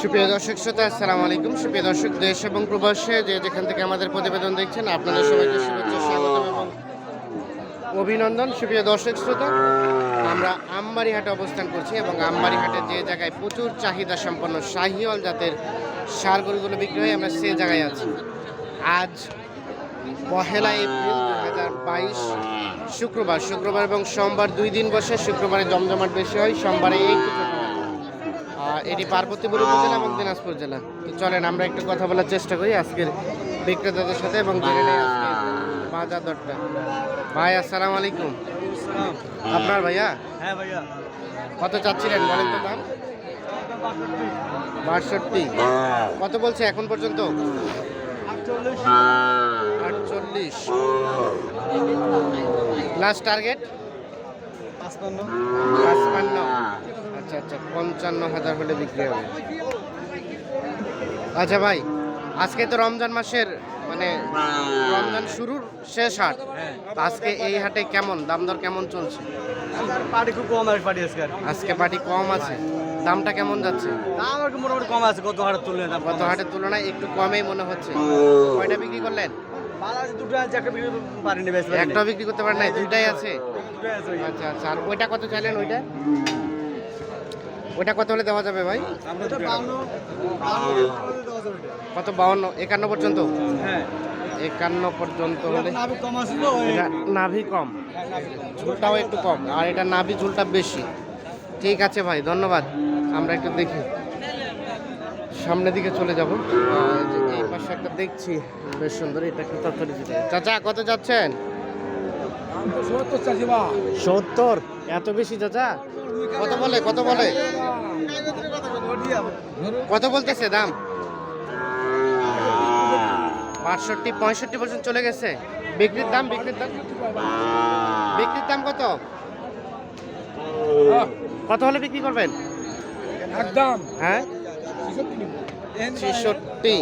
সুপ্রিয় দর্শক শ্রোতা, আসসালামু আলাইকুম। সুপ্রিয় দর্শক, দেশ এবং প্রবাসে যে যেখান থেকে আমাদের প্রতিবেদন দেখছেন, আপনাদের সবাইকে শুভেচ্ছা স্বাগত এবং অভিনন্দন। সুপ্রিয় দর্শক শ্রোতা, আমরা আমবাড়ি হাটে অবস্থান করছি এবং আমবাড়ি হাটে যে জায়গায় প্রচুর চাহিদা সম্পন্ন শাহিওয়াল জাতের সার গরুগুলো বিক্রি হয় আমরা সে জায়গায় আছি। আজ পহেলা এপ্রিল দু হাজার বাইশ, শুক্রবার। শুক্রবার এবং সোমবার দুই দিন বসে শুক্রবারে জমজমাট বেশি হয়, সোমবারে একটু এটি পার্বতীপুর উপজেলা এবং দিনাজপুর জেলা। তো চলেন আমরা একটু কথা বলার চেষ্টা করি আজকের বিক্রেতাদের সাথে এবং জেনে নেই বাজার দরটা ভাই আসসালামু আলাইকুম। আপনার ভাইয়া? হ্যাঁ ভাইয়া। কত চাচ্ছিলেন বলেন তো দাম? বাষট্টি। কত বলছে এখন পর্যন্ত? আটচল্লিশ। লাস্ট টার্গেট পাঁচপান্ন? পাঁচপান্ন। আচ্ছা আচ্ছা পঞ্চান্ন হাজার হলে বিক্রি হবে। আচ্ছা ভাই আজকে তো রমজান মাসের মানে রমজান শুরুর শেষ হাট। হ্যাঁ। আজকে এই হাটে কেমন? দাম দর কেমন চলছে? খুব কম আছে পার্টি আজকে। আজকে পাটি কম আছে। দামটা কেমন যাচ্ছে? দাম একটু মোটামুটি কম আছে কত হাটের দাম গত হাটের তুলনায় একটু কমেই মনে হচ্ছে। কয়টা বিক্রি করলেন? একটা বিক্রি পারিনি বেশ একটাও বিক্রি করতে পারেন নাই দুইটাই আছে? দুটোই আছে। আচ্ছা আচ্ছা আর ওইটা কত চাইলেন ওইটা? ওইটা কত হলে দেওয়া যাবে ভাই। কত বাউন্ন একান্ন পর্যন্ত? হ্যাঁ। একান্ন পর্যন্ত হলে হ্যাঁ, নাভি কম। ঝুলটাও একটু কম আর এটা নাভি ঝুলটা বেশি। ঠিক আছে ভাই ধন্যবাদ। আমরা একটু দেখি। সামনের দিকে চলে যাব। এই পাশে একটা দেখছি। বেশ সুন্দর এটা একটু তরকারি দিতে চাচা কত যাচ্ছেন? সত্তর? এত বেশি চাচা? কত বলে কত বলে? কত বলতেছে দাম? বাষট্টি পঁয়ষট্টি পর্যন্ত চলে গেছে। বিক্রির দাম বিক্রির দাম? বিক্রির দাম কত? কত হলে বিক্রি করবেন? একদম। হ্যাঁ? ছেষট্টি।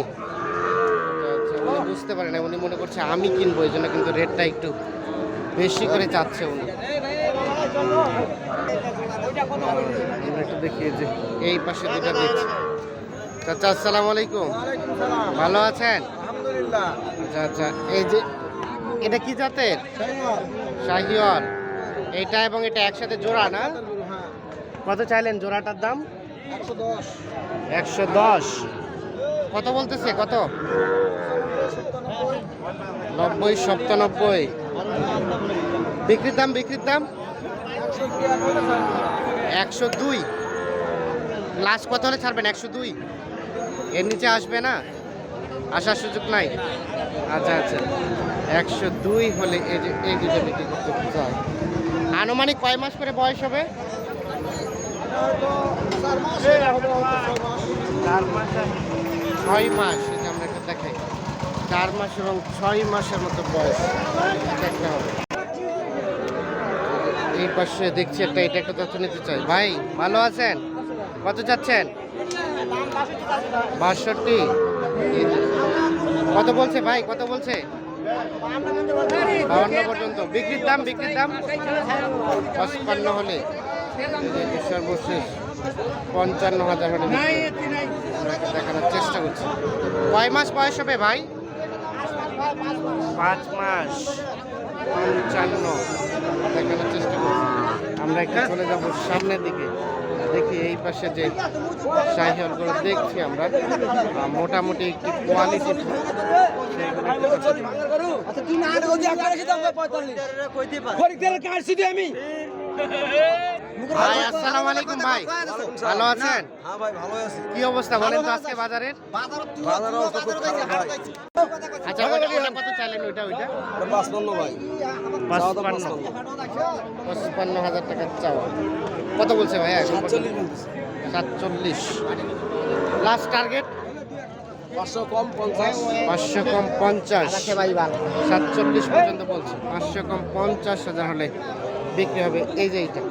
উনি বুঝতে পারে না উনি মনে করছে আমি কিনবো এই জন্য কিন্তু রেটটা একটু বেশি করে চাচ্ছে উনি। একটু দেখিয়ে যে এই পাশে দুটা দেখছি চাচা আসসালামু আলাইকুম। ভালো আছেন? আচ্ছা আচ্ছা এই যে এটা কি জাতের? শাহিওয়াল। এইটা এবং এটা একসাথে জোড়া না? কত চাইলেন জোড়াটার দাম? একশো দশ। কত বলতেছে কত? নব্বই, সপ্তানব্বই। বিক্রির দাম বিক্রির দাম? একশো দুই। লাস্ট কত হলে ছাড়বেন, একশো দুই। এর নিচে আসবে না? আসার সুযোগ নাই? আচ্ছা আচ্ছা। একশো দুই হলে এই দুটো বিক্রি করতে চাই আনুমানিক কয় মাস করে বয়স হবে? ছয় মাস। আমরা একটা দেখাই চার মাস এবং ছয় মাসের মতো বয়স। একটা হবে। এই পাশে দেখছি একটা, এটা একটা তথ্য নিতে চাই। ভাই, ভালো আছেন? কত চাচ্ছেন? বাষট্টি। কত বলছে ভাই? কত বলছে? বাউন্ন পর্যন্ত। বিক্রির দাম বিক্রির দাম? পঁচপান্ন হলে। সর্বশেষ পঞ্চান্ন হাজার হলে দেখানোর চেষ্টা করছি। কয় মাস বয়স হবে ভাই? পাঁচ মাস পঞ্চান্ন। দেখানোর চেষ্টা করছি। আমরা একটু চলে যাব সামনের দিকে। দেখি এই পাশে যে সাহিহলগুলো দেখছি আমরা মোটামুটি একটি কোয়ালিটি আচ্ছা দি আমি? আলাইকুম ভাই। ভালো আছেন? হ্যাঁ ভাই ভালো আছি। কি অবস্থা বলেন তো আজকে বাজারের? বাজার অবস্থা খুব খারাপ ভাই। আচ্ছা কত চাইলেন ভাই। হাজার টাকার চাওয়া। কত বলছে ভাই? সাতচল্লিশ লাস্ট টার্গেট পাঁচশো কম পঞ্চাশ। পাঁচশো কম পঞ্চাশ। সাতচল্লিশ পর্যন্ত বলছে। পাঁচশো কম পঞ্চাশ হাজার হলে বিক্রি হবে। এই যে এইটা।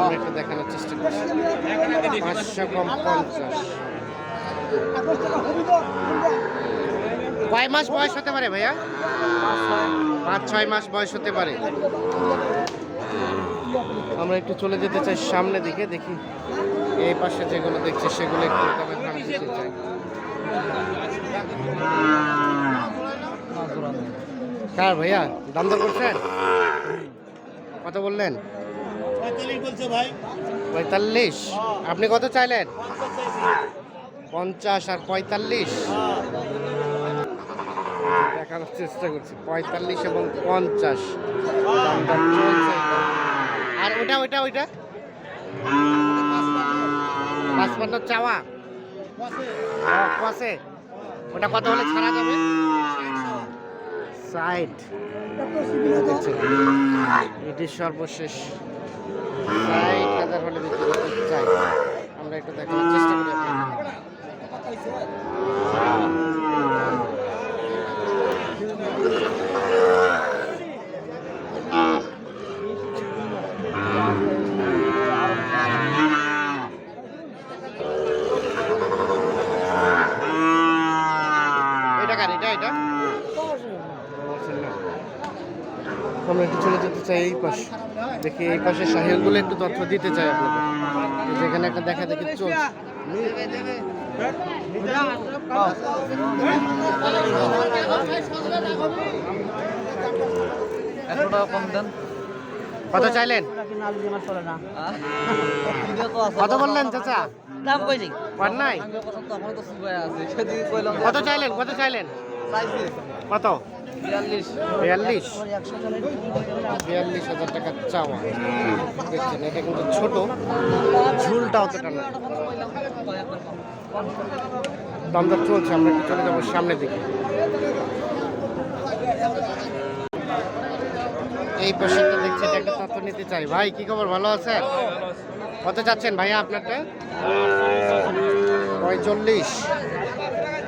আমরা একটু দেখানোর চেষ্টা করছি। পাঁচশো কম। পঞ্চাশ কয় মাস বয়স হতে পারে ভাইয়া? পাঁচ ছয় মাস বয়স হতে পারে। আমরা একটু চলে যেতে চাই সামনে দিকে, দেখি এই পাশে যেগুলো দেখছি সেগুলো একটু দিতে চাই। কার ভাইয়া? দাম দর করছেন? কত বললেন? পঁয়তাল্লিশ আপনি কত চাইলেন? পঞ্চাশ আর পঁয়তাল্লিশ? দেখানোর চেষ্টা করছি। পঁয়তাল্লিশ এবং পঞ্চাশ। আর ওটা ওইটা ওইটা? পাঁচপান্ন চাওয়া? কষে ওটা কত হলে ছাড়া যাবে? সাইড এটি সর্বশেষ। ষাট হাজার হলে বিক্রি করতে চাই আমরা একটু দেখানোর চেষ্টা করি। এটা কার এটা এটা আমরা যেতে চাই এই পাশে। দেখি এই পাশে শাহিগুলো একটু তথ্য দিতে চাই আপনাদের। এই যে এখানে একটা দেখা দেখি চলছে। একশো টাকা কম দেন? কত চাইলেন? কত বললেন চাচা? দাম পার নাই? কত চাইলেন? কত চাইলেন? কত? বিয়াল্লিশ। বিয়াল্লিশ? হাজার টাকা চাওয়া। দেখছেন এটা কিন্তু ছোট। ঝুলটা অতটা না দামদার চলছে আমরা একটু চলে যাব সামনের দিকে। এই পাশেরটা দেখছি একটা তথ্য নিতে চাই। ভাই কি খবর? ভালো আছে কত চাচ্ছেন ভাইয়া আপনারটা? পঁয়চল্লিশ।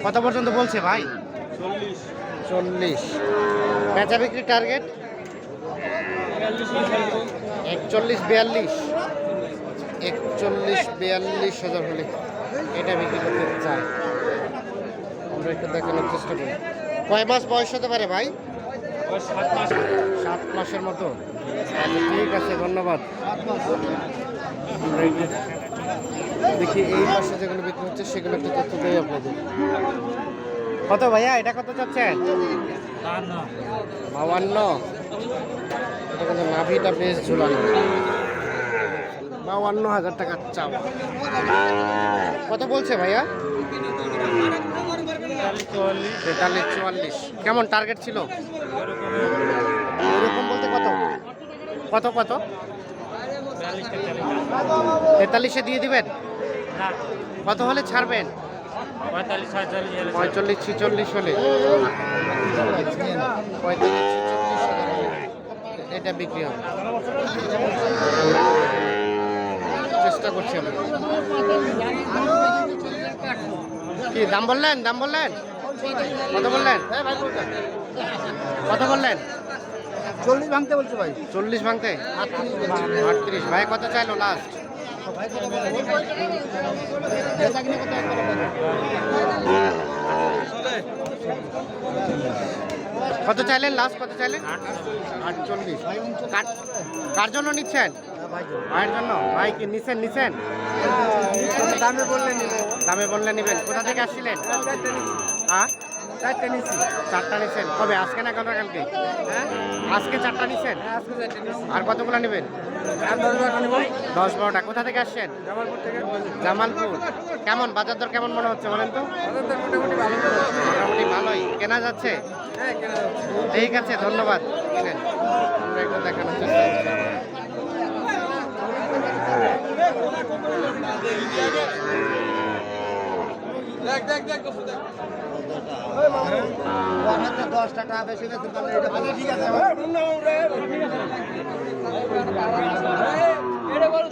কত পর্যন্ত বলছে ভাই? চল্লিশ। বেচা বিক্রি টার্গেট একচল্লিশ বিয়াল্লিশ। একচল্লিশ বিয়াল্লিশ হাজার হলে এটা বিক্রি করতে চাই আমরা একটু দেখানোর চেষ্টা করি। কয় মাস বয়স হতে পারে ভাই? সাত মাসের মতো। আচ্ছা, ঠিক আছে ধন্যবাদ। দেখি এই মাসে যেগুলো বিক্রি হচ্ছে সেগুলো একটু তথ্য দেই আপনাদের। কত ভাইয়া? এটা কত চাচ্ছেন? বাউান্ন এটা কিন্তু নাভিটা বেশ ঝুলানো। বাউান্ন হাজার টাকার চাপ কত বলছে ভাইয়া? তেতাল্লিশ চুয়াল্লিশ। কেমন টার্গেট ছিল? এরকম বলতে কত? কত কত? তেতাল্লিশে দিয়ে দিবেন? কত হলে ছাড়বেন? পঁয়তাল্লিশ ছিচল্লিশ হলে। পঁয়তাল্লিশ ছিচল্লিশ হলে এটা বিক্রি হবে। চেষ্টা করছি আমি। কি দাম বললেন? দাম বললেন? কত বললেন? কত বললেন? চল্লিশ ভাঙতে বলছে ভাই। চল্লিশ ভাঙতে? আটত্রিশ ভাই কত চাইলো লাস্ট কত চাইলেন লাস্ট কত চাইলেন? আটচল্লিশ। কার- জন্য নিচ্ছেন? ভাইয়ের জন্য? ভাই কি নিছেন? নিছেন দামে বললেন দামে বললে নিবেন। কোথা থেকে আসছিলেন? হ্যাঁ? চারটে নিচ্ছি। চারটা নিছেন কবে? আজকে না কালকে? কালকে? হ্যাঁ? আজকে চারটা নিছেন আজকে চারটে নিচ্ছি। আর কতগুলো নেবেন? আর দশ টাকা নেব? দশ বারোটা। কোথা থেকে আসছেন? জামালপুর থেকে। জামালপুর। কেমন? বাজার দর কেমন মনে হচ্ছে বলেন তো? বাজার মোটামুটি ভালো। মোটামুটি ভালোই। কেনা যাচ্ছে? হ্যাঁ কেনা যাচ্ছে। ঠিক আছে ধন্যবাদ। আমরা একটু দেখানোর চেষ্টা করছি।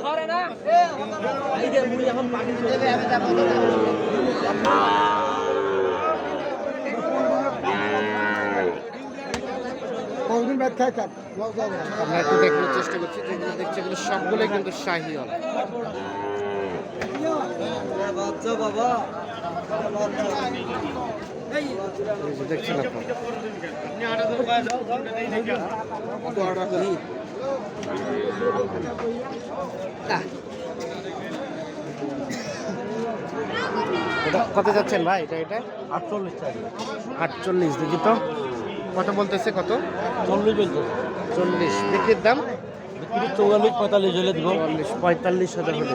ধরে না এই যে মুড়ি এখন পানি কতদিন ব্যাট খাই থাক আমরা একটু দেখানোর চেষ্টা করছি যেগুলো দেখছি এগুলো সবগুলোই কিন্তু শাহি হল। বাচ্চা বাবা। দেখছেন কত যাচ্ছেন ভাই এটা এটা? আটচল্লিশ আটচল্লিশ দেখি তো। কত বলতেছে কত? চল্লিশ বলতো চল্লিশ বিক্রির দাম? বিক্রি চৌয়াল্লিশ পঁয়তাল্লিশ হলে দিব। পঁয়তাল্লিশ হাজার হলে